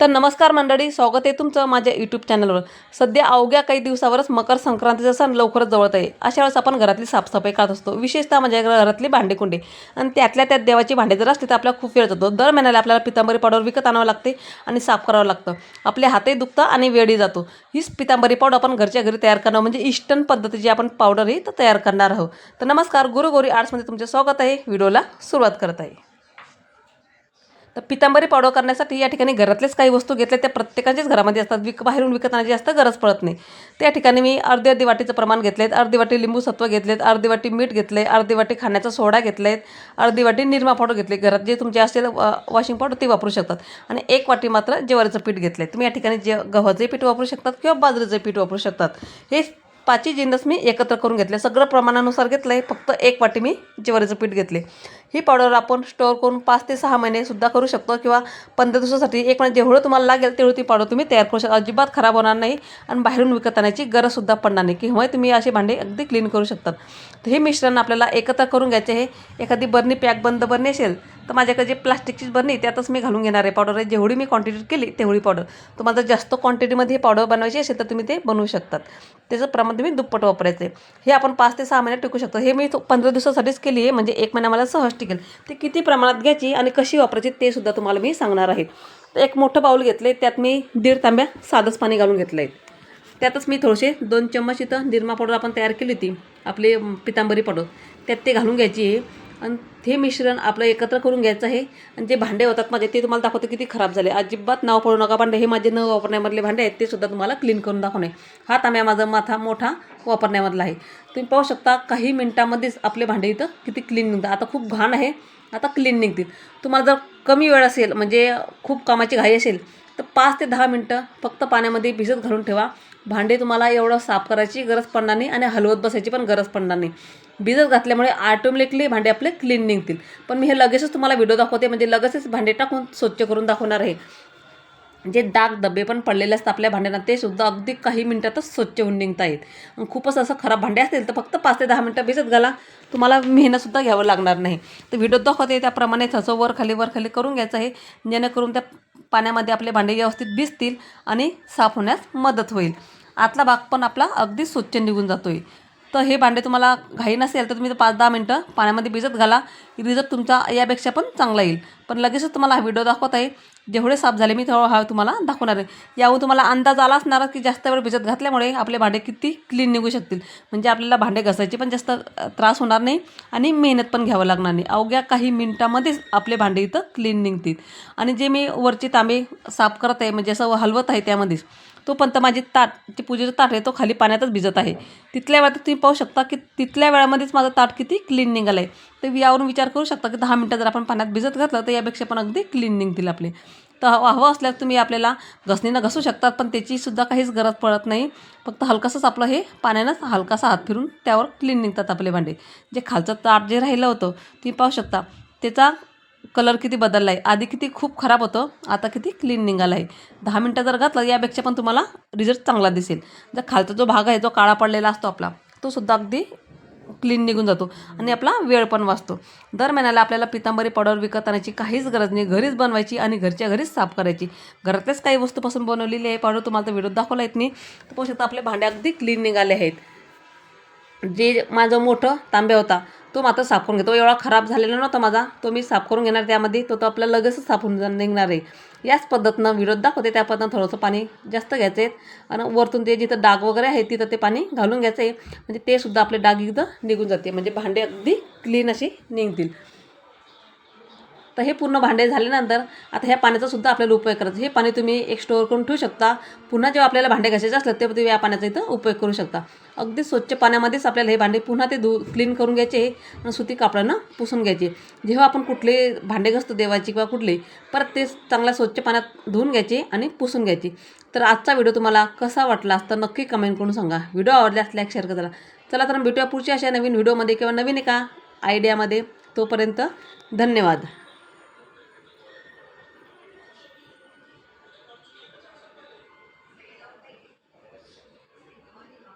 तर नमस्कार मंडळी स्वागत आहे तुमचं माझ्या यूट्यूब चॅनलवर सध्या अवघ्या काही दिवसावरच मकर संक्रांतीचा सण लवकरच जवळत आहे. अशा वेळेस आपण घरातली साफसफाई करत असतो. विशेषतः माझ्या घरातली भांडेकुंडे आणि त्यातल्या त्यात देवाची भांडे जर असली तर आपल्याला खूप वेळ जातो. दर महिन्याला आपल्याला पितांबरी पावडर विकत आणावं लागते आणि साफ करावं लागतं. आपले हातही दुखतं आणि वेळही जातो. हीच पितांबरी पावडर आपण घरच्या घरी तयार करणं म्हणजे इष्टन पद्धतीची आपण पावडर ही तर तयार करणार आहोत. तर नमस्कार गुरुगौरी आर्ट्समध्ये तुमचे स्वागत आहे. व्हिडिओला सुरुवात करत आहे. तर पितांबरी पावडर करण्यासाठी या ठिकाणी घरातलेच काही वस्तू घेतल्या त्या प्रत्येकाच्याच घरामध्ये असतात. विक बाहेरून विकत आणायची जास्त गरज पडत नाही. त्या ठिकाणी मी अर्धी अर्धी वाटीचं प्रमाण घेतलेत. अर्धी वाटी लिंबू सत्व घेतलेत. अर्धी वाटी मीठ घेतले अर्धी वाटी खाण्याचा सोडा घेतलेत. अर्धी वाटी निरमा पावडर घेतले. घरात जे तुमचे असेल वॉशिंग पावडर ते वापरू शकतात. आणि एक वाटी मात्र ज्वारीचं पीठ घेतलं तुम्ही या ठिकाणी जे गव्हाचे पीठ वापरू शकतात किंवा बाजरीचं पीठ वापरू शकतात. हे पाचही जिन्नस मी एकत्र करून घेतले. सगळं प्रमाणानुसार घेतलं आहे फक्त एक वाटी मी ज्वारीचं पीठ घेतले. ही पावडर आपण स्टोअर करून पाच ते सहा महिनेसुद्धा करू शकतो किंवा पंधरा दिवसासाठी. एक म्हणजे जेवढं तुम्हाला लागेल तेवढी ती पावडर तुम्ही तयार करू शकता. अजिबात खराब होणार नाही आणि बाहेरून विकत आणायची गरजसुद्धा पडणार नाही. किंवा तुम्ही असे भांडे अगदी क्लीन करू शकतात. तर हे मिश्रण आपल्याला एकत्र करून घ्यायचे आहे. एखादी बरणी पॅक बंद बरणी असेल तर माझ्याकडे जे प्लास्टिकची बरणी त्यातच मी घालून घेणार आहे पावडर आहे. जेवढी मी क्वांटिटी केली तेवढी पावडर तुम्हाला जर जास्त क्वांटिटीमध्ये हे पावडर बनवायची असेल तर तुम्ही ते बनवू शकतात. त्याचं प्रमाण तुम्ही दुप्पट वापरायचं आहे हे आपण पाच ते सहा महिने टिकू शकतो. हे मी पंधरा दिवसासाठीच केली आहे म्हणजे एक महिना मला सहज टिकेल. ते किती प्रमाणात घ्यायची आणि कशी वापरायची ते सुद्धा तुम्हाला मी सांगणार आहे. तर एक मोठं बाऊल घेतलं आहे त्यात मी दीड तांब्या साधंच पाणी घालून घेतलं आहे त्यातच मी थोडेसे दोन चम्मच इथं निरमा पावडर आपण तयार केली होती आपली पितांबरी पावडर त्यात ते घालून घ्यायची आहे. आणि हे मिश्रण आपलं एकत्र करून घ्यायचं आहे. आणि जे भांडे होतात माझे ते तुम्हाला दाखवते किती खराब झाले. अजिबात नाव पडू नका भांडे. हे माझे न वापरण्यामधले भांडे आहेत ते सुद्धा तुम्हाला क्लीन करून दाखवणे. हा तांब्या माझा माथा मोठा वापरण्यामधला आहे. तुम्ही पाहू शकता काही मिनटामध्येच आपले भांडे इथं किती क्लीन निघतात. आता खूप घाण आहे आता क्लीन निघतील. तुम्हाला जर कमी वेळ असेल म्हणजे खूप कामाची घाई असेल तर पाच ते दहा मिनटं फक्त पाण्यामध्ये भिजत घालून ठेवा. भांडे तुम्हाला एवढं साफ करायची गरज पडणार नाही आणि हलवत बसायची पण गरज पडणार नाही. भिजत घातल्यामुळे ऑटोमॅटिकली भांडे आपले क्लीन निघतील. पण मी हे लगेचच तुम्हाला व्हिडिओ दाखवते म्हणजे लगेचच भांडे टाकून स्वच्छ करून दाखवणार आहे. जे डाग डबे पण पडलेले असतात आपल्या भांड्यांना ते सुद्धा अगदी काही मिनटातच स्वच्छ होऊन निघता येत. खूपच असं खराब भांडे असतील तर फक्त पाच ते दहा मिनटं भिजत घाला. तुम्हाला मेहनतसुद्धा घ्यावं लागणार नाही. तर व्हिडिओ दाखवते त्याप्रमाणे थसं वर खाली वर खाली करून घ्यायचं आहे. जेणेकरून त्या पाण्यामध्ये आपले भांडे व्यवस्थित भिजतील आणि साफ होण्यास मदत होईल. आतला भाग पण आपला अगदी स्वच्छ निघून जातो आहे तर हे भांडे तुम्हाला घाई नसेल तर तुम्ही पाच दहा मिनटं पाण्यामध्ये भिजत घाला. रिझल्ट तुमचा यापेक्षा पण चांगला येईल. पण लगेचच तुम्हाला हा व्हिडिओ दाखवत आहे. जेवढे साफ झाले मी तेवढं हा तुम्हाला दाखवणार आहे. यावर तुम्हाला अंदाज आला असणार की जास्त वेळ भिजत घातल्यामुळे आपले भांडे किती क्लीन निघू शकतील. म्हणजे आपल्याला भांडे घासायचे पण जास्त त्रास होणार नाही आणि मेहनत पण घ्यावं लागणार नाही. अवघ्या काही मिनटामध्येच आपले भांडे इथं क्लीन निघतील. आणि जे मी वरचे तांबे साफ करत आहे म्हणजे असं हलवत आहे त्यामध्येच तोपर्यंत माझी ताट ते पूजेचं ताट आहे तो खाली पाण्यातच भिजत आहे. तिथल्या वेळात तुम्ही पाहू शकता की तिथल्या वेळामध्येच माझं ताट किती क्लीन निघालं आहे. तर यावरून विचार करू शकता की दहा मिनटं जर आपण पाण्यात भिजत घातलं तर यापेक्षा पण अगदी क्लीन निघतील आपले. तर हवं असल्यास तुम्ही आपल्याला घसणीनं घसू शकतात पण त्याचीसुद्धा काहीच गरज पडत नाही. फक्त हलकासंच आपलं हे पाण्यानंच हलकासा हात फिरून त्यावर क्लीन निघतात आपले भांडे. जे खालचं ताट जे राहिलं होतं तुम्ही पाहू शकता. त्याचा कलर किती बदलला आहे आधी किती खूप खराब होतं आता किती क्लीन निघाला आहे दहा मिनटं जर घातलं यापेक्षा पण तुम्हाला रिझल्ट चांगला दिसेल. जर खालचा जो भाग आहे जो काळा पडलेला असतो आपला तो सुद्धा अगदी क्लीन निघून जातो आणि आपला वेळ पण वाचतो. दर महिन्याला आपल्याला पितांबरी पावडर विकत आणायची काहीच गरज नाही. घरीच बनवायची आणि घरच्या घरीच साफ करायची. घरातल्याच काही वस्तूपासून बनवलेली आहे पावडर तुम्हाला तर व्हिडिओ दाखवला येत नाही. तर पाहू शकता आपले भांडे अगदी क्लीन निघाले आहेत. जे माझं मोठं तांब्या होता तो मात्र साफ करून घेतो एवढा खराब झालेला नव्हता माझा. तो मी साफ करून घेणार त्यामध्ये. तो तो आपल्या लगेचच साफ होऊन निघणार आहे. याच पद्धतीनं विरोध दाखवते. त्या पद्धतीनं थोडंसं पाणी जास्त घ्यायचं आहे आणि वरतून ते जिथं डाग वगैरे आहे तिथं ते पाणी घालून घ्यायचं आहे म्हणजे ते सुद्धा आपले डाग एकदा निघून जाते म्हणजे भांडे अगदी क्लीन असे निघतील. तर हे पूर्ण भांडे झाल्यानंतर आता ह्या पाण्याचा सुद्धा आपल्याला उपयोग करायचा. हे पाणी तुम्ही एक स्टोअर करून ठेवू शकता. पुन्हा जेव्हा आपल्याला भांडे घासायचे असलं तेव्हा तुम्ही या पाण्याचा इथं उपयोग करू शकता. अगदी स्वच्छ पाण्यामध्येच आपल्याला हे भांडे पुन्हा ते धु क्लीन करून घ्यायचे आणि सुती कापडानं पुसून घ्यायचे. जेव्हा आपण कुठले भांडे घासतो देवाची किंवा कुठले परत ते चांगल्या स्वच्छ पाण्यात धुवून घ्यायचे आणि पुसून घ्यायचे. तर आजचा व्हिडिओ तुम्हाला कसा वाटला असता नक्की कमेंट करून सांगा. व्हिडिओ आवडल्यास लाईक शेअर करा चला तर भेटूया पुढच्या अशा नवीन व्हिडिओमध्ये किंवा नवीन एका आयडियामध्ये तोपर्यंत धन्यवाद.